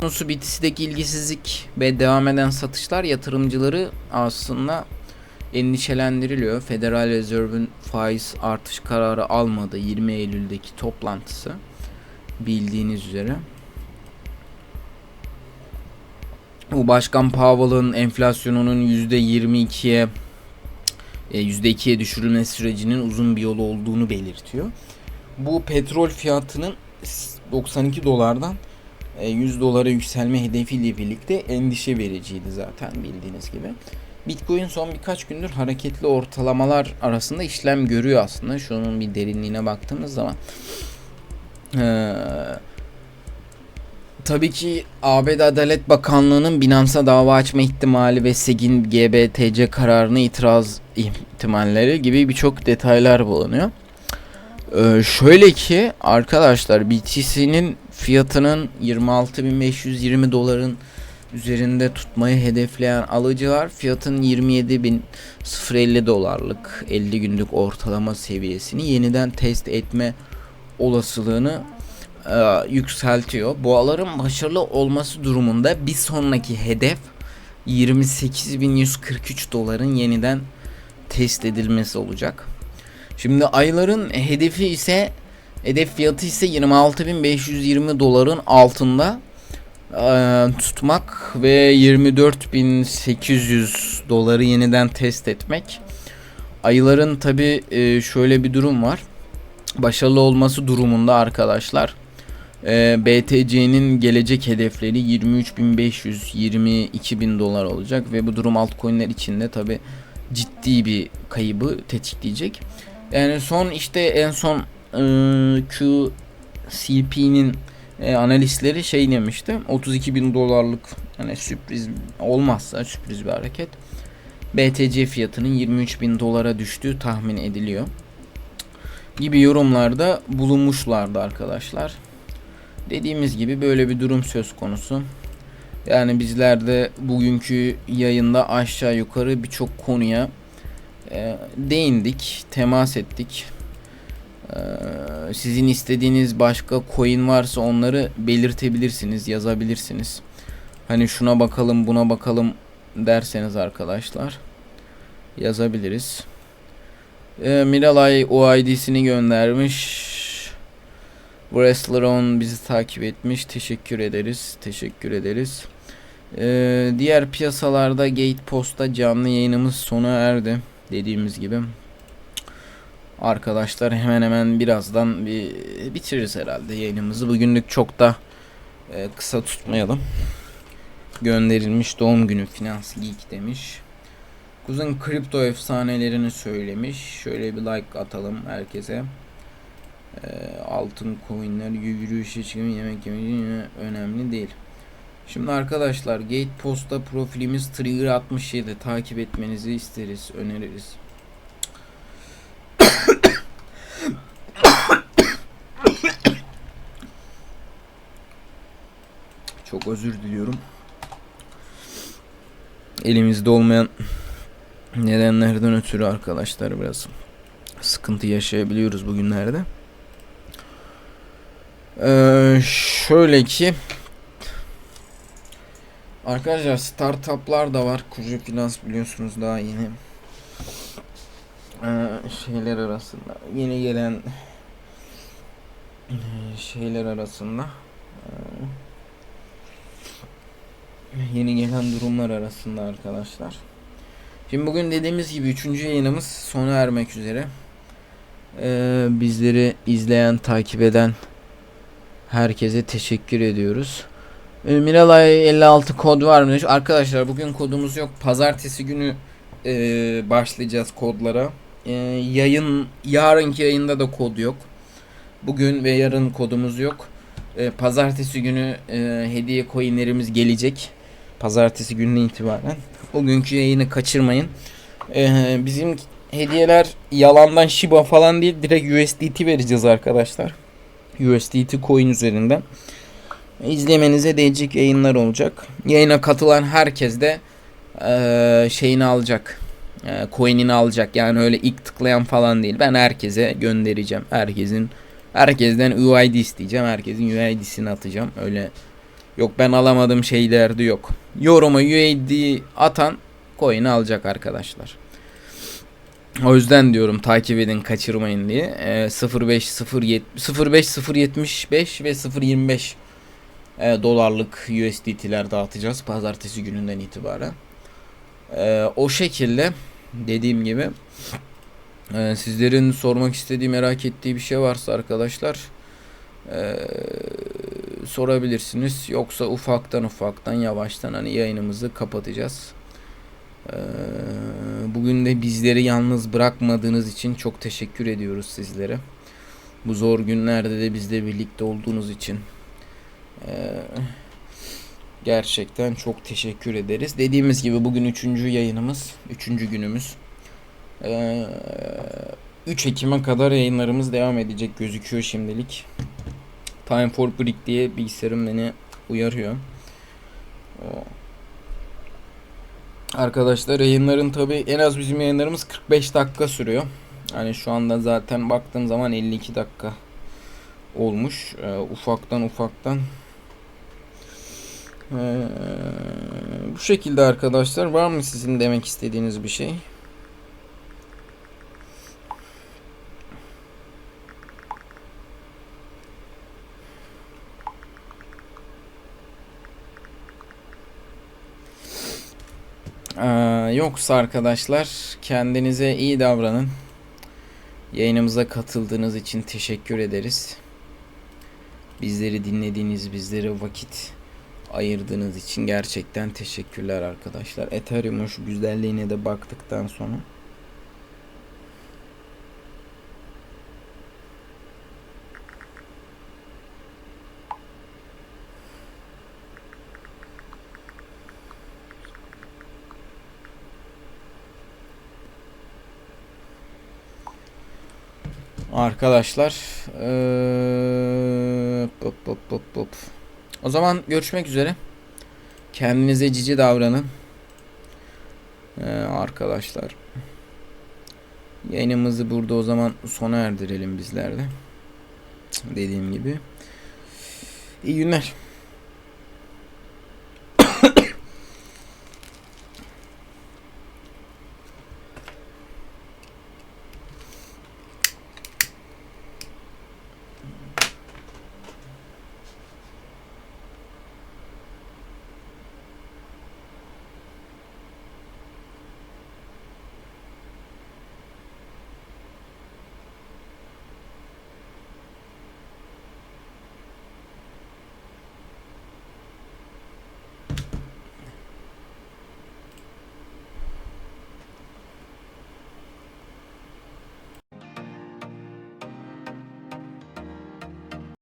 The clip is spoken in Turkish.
konusu BTC'deki ilgisizlik ve devam eden satışlar yatırımcıları aslında endişelendiriliyor. Federal Reserve'ün faiz artış kararı almadı 20 Eylül'deki toplantısı bildiğiniz üzere. Bu Başkan Powell'ın enflasyonunun %22'ye e, %2'ye düşürülme sürecinin uzun bir yol olduğunu belirtiyor. Bu petrol fiyatının 92 dolardan e, 100 dolara yükselme hedefiyle birlikte endişe vericiydi zaten bildiğiniz gibi. Bitcoin son birkaç gündür hareketli ortalamalar arasında işlem görüyor aslında. Şunun bir derinliğine baktığımız zaman. Ee, tabii ki ABD Adalet Bakanlığı'nın Binance'a dava açma ihtimali ve SEG'in GBTC kararına itiraz ihtimalleri gibi birçok detaylar bulunuyor. Ee, şöyle ki arkadaşlar BTC'nin fiyatının 26.520 doların üzerinde tutmayı hedefleyen alıcılar fiyatın 27.050 dolarlık 50 günlük ortalama seviyesini yeniden test etme olasılığını e, yükseltiyor. Boğaların başarılı olması durumunda bir sonraki hedef 28.143 doların yeniden test edilmesi olacak. Şimdi ayların hedefi ise hedef fiyatı ise 26.520 doların altında tutmak ve 24.800 doları yeniden test etmek. Ayların tabi şöyle bir durum var. Başarılı olması durumunda arkadaşlar BTC'nin gelecek hedefleri 23.500 22.000 dolar olacak ve bu durum altcoin'ler içinde tabi ciddi bir kaybı tetikleyecek. Yani son işte en son e, QCP'nin e, analistleri şey demişti. 32 bin dolarlık hani sürpriz olmazsa sürpriz bir hareket. BTC fiyatının 23 bin dolara düştüğü tahmin ediliyor. Gibi yorumlarda bulunmuşlardı arkadaşlar. Dediğimiz gibi böyle bir durum söz konusu. Yani bizler de bugünkü yayında aşağı yukarı birçok konuya e, değindik temas ettik ee, sizin istediğiniz başka coin varsa onları belirtebilirsiniz, yazabilirsiniz. Hani şuna bakalım, buna bakalım derseniz arkadaşlar yazabiliriz. Ee, Miralay OID'sini göndermiş. Wrestleron bizi takip etmiş. Teşekkür ederiz. Teşekkür ederiz. Ee, diğer piyasalarda Gate Post'ta canlı yayınımız sona erdi. Dediğimiz gibi. Arkadaşlar hemen hemen birazdan bir bitiririz herhalde yayınımızı. Bugünlük çok da e, kısa tutmayalım. Gönderilmiş doğum günü Finans Geek demiş. Kuzun kripto efsanelerini söylemiş. Şöyle bir like atalım herkese. E, altın coinler yürüyüşe çıkım yemek yemek önemli değil. Şimdi arkadaşlar Gate Post'ta profilimiz Trigger 67 takip etmenizi isteriz, öneririz. Çok özür diliyorum. Elimizde olmayan nedenlerden ötürü arkadaşlar biraz sıkıntı yaşayabiliyoruz bugünlerde. Ee, şöyle ki Arkadaşlar startuplar da var. Kurucu Finans biliyorsunuz daha yeni. Ee, şeyler arasında yeni gelen e, şeyler arasında e, yeni gelen durumlar arasında arkadaşlar. Şimdi bugün dediğimiz gibi üçüncü yayınımız sona ermek üzere. Ee, bizleri izleyen, takip eden herkese teşekkür ediyoruz. Ee, Miralay 56 kod varmış. Arkadaşlar bugün kodumuz yok. Pazartesi günü e, başlayacağız kodlara. E, yayın yarınki yayında da kod yok. Bugün ve yarın kodumuz yok. E, pazartesi günü e, hediye coinlerimiz gelecek. Pazartesi gününe itibaren. Bugünkü yayını kaçırmayın. E, bizim hediyeler yalandan Shiba falan değil. Direkt USDT vereceğiz arkadaşlar. USDT coin üzerinden. İzlemenize değecek yayınlar olacak. Yayına katılan herkes de e, şeyini alacak. E, coin'ini alacak. Yani öyle ilk tıklayan falan değil. Ben herkese göndereceğim. Herkesin herkesten UID isteyeceğim. Herkesin UID'sini atacağım. Öyle Yok ben alamadım şey derdi yok. Yoruma UAD atan coin'i alacak arkadaşlar. O yüzden diyorum takip edin kaçırmayın diye. Ee, 05 07 05 075 ve 025 e, dolarlık USDT'ler dağıtacağız pazartesi gününden itibaren. Ee, o şekilde dediğim gibi e, sizlerin sormak istediği merak ettiği bir şey varsa arkadaşlar e, sorabilirsiniz. Yoksa ufaktan ufaktan yavaştan hani yayınımızı kapatacağız. Ee, Bugün de bizleri yalnız bırakmadığınız için çok teşekkür ediyoruz sizlere. Bu zor günlerde de bizle birlikte olduğunuz için gerçekten çok teşekkür ederiz. Dediğimiz gibi bugün üçüncü yayınımız, üçüncü günümüz. Ee, 3 Ekim'e kadar yayınlarımız devam edecek gözüküyor şimdilik. Time for Break diye bilgisayarım beni uyarıyor. Arkadaşlar yayınların tabi en az bizim yayınlarımız 45 dakika sürüyor. Hani şu anda zaten baktığım zaman 52 dakika olmuş. Ee, ufaktan ufaktan. Ee, bu şekilde arkadaşlar var mı sizin demek istediğiniz bir şey? Ee, yoksa arkadaşlar kendinize iyi davranın. Yayınımıza katıldığınız için teşekkür ederiz. Bizleri dinlediğiniz, bizlere vakit ayırdığınız için gerçekten teşekkürler arkadaşlar. Ethereum'un şu güzelliğine de baktıktan sonra Arkadaşlar eee, hop hop hop hop. O zaman görüşmek üzere. Kendinize cici davranın. Ee, arkadaşlar. Yayınımızı burada o zaman sona erdirelim bizler de. Dediğim gibi. İyi günler.